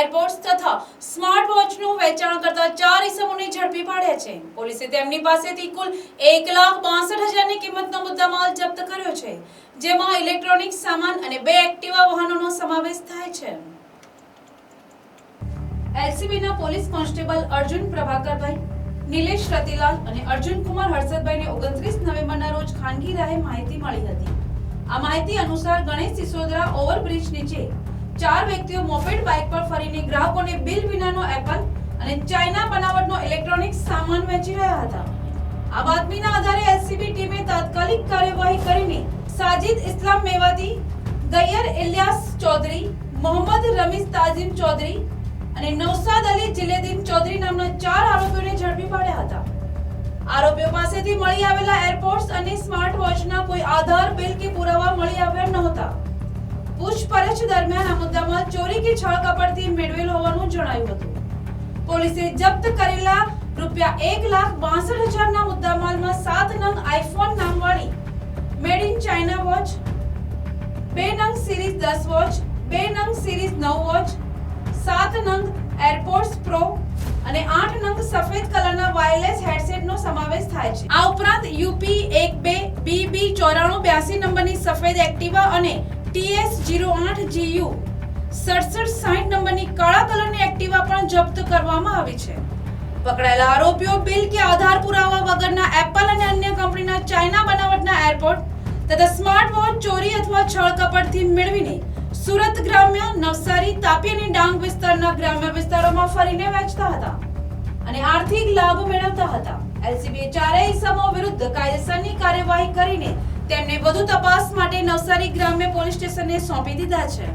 Airports તથા smart વોચનું વેચાણ કરતા ચાર ઇસમોને ઝડપી પાડ્યા છે. પોલીસે તેમની પાસેથી કુલ એક લાખ બાસઠ હજારની કિંમતનો મુદ્દામાલ જપ્ત કર્યો છે, જેમાં ઇલેક્ટ્રોનિક સામાન અને બે એક્ટિવા વાહનોનો સમાવેશ થાય છે. એલસીબીના પોલીસ કોન્સ્ટેબલ અર્જુન પ્રભાકરભાઈ, નિલેશ રતિલાલ અને અર્જુન કુમાર હર્ષદભાઈને ઓગણત્રીસ નવેમ્બરના રોજ ખાનગી રાહે માહિતી મળી હતી. આ માહિતી અનુસાર ગણેશ સિસોદરા ઓવરબ્રિજ નીચે ચાર વ્યક્તિઓ મોપેડ બાઇક પર ફરીને ગ્રાહકોને બિલ વિનાનો એપલ અને ચાઇના બનાવટનો ઇલેક્ટ્રોનિક સામાન વેચી રહ્યા હતા. આ બાતમીના આધારે એસસીબી ટીમે તાત્કાલિક કાર્યવાહી કરીને સાજિદ ઇસ્લામ મેવાતી, ગૈયર ઇલિયાસ ચૌધરી, મોહમ્મદ રમીઝ તાજીમ ચૌધરી અને નૌસાદ અલી જિલેદીન ચૌધરી નામના ચાર આરોપીઓને ઝડપી પાડ્યા હતા. આરોપીઓ પાસેથી મળી આવેલા એરપોર્ટ્સ અને સ્માર્ટ વોચના કોઈ આધાર, બિલ કે પુરાવા મળી આવ્યા નહોતા. પૂછપરછ દરમિયાન આ ચોરી કે છળ કપડથી મેળવેલ હોવાનું જણાયું હતું. પોલીસે જપ્ત કરેલા રૂપિયા એક લાખ બાસઠ હજારના મુદ્દામાલમાં સાત નંગ આઈફોન નામવાળી મેડ ઇન ચાઇના વોચ, બે નંગ સિરીઝ દસ વોચ, બે નંગ સિરીઝ નવ વોચ, સાત નંગ એરપોર્ટ્સ પ્રો અને આઠ નંગ સફેદ કલરના વાયરલેસ હેડસેટનો સમાવેશ થાય છે. આ ઉપરાંત યુપી એક બે બીબી ચોરાણું બ્યાસી નંબરની સફેદ એક્ટિવા અને ટીએસ જીરો આઠ જીયુ સડસઠ સાઠ નંબરની કાળા કલરની એક્ટિવા પણ જપ્ત કરવામાં આવી છે. પકડાયેલા આરોપીઓ બિલ કે આધાર પુરાવા વગરના એપલ અને અન્ય કંપનીના ચાઇના બનાવટના એરપોર્ટ તથા સ્માર્ટ વોચ ચોરી અથવા છળ કપટથી મેળવીને સુરત ગ્રામ્ય નવસારી, તાપી અને ડાંગ વિસ્તારના ગ્રામ્ય વિસ્તારોમાં ફરીને વેચતા હતા અને આર્થિક લાભ મેળવતા હતા. એલસીબીએ ચારેય ઇસમો વિરુદ્ધ કાયદેસરની કાર્યવાહી કરીને તેમને વધુ તપાસ માટે નવસારી ગ્રામ્ય પોલીસ સ્ટેશનને સોંપી દીધા છે.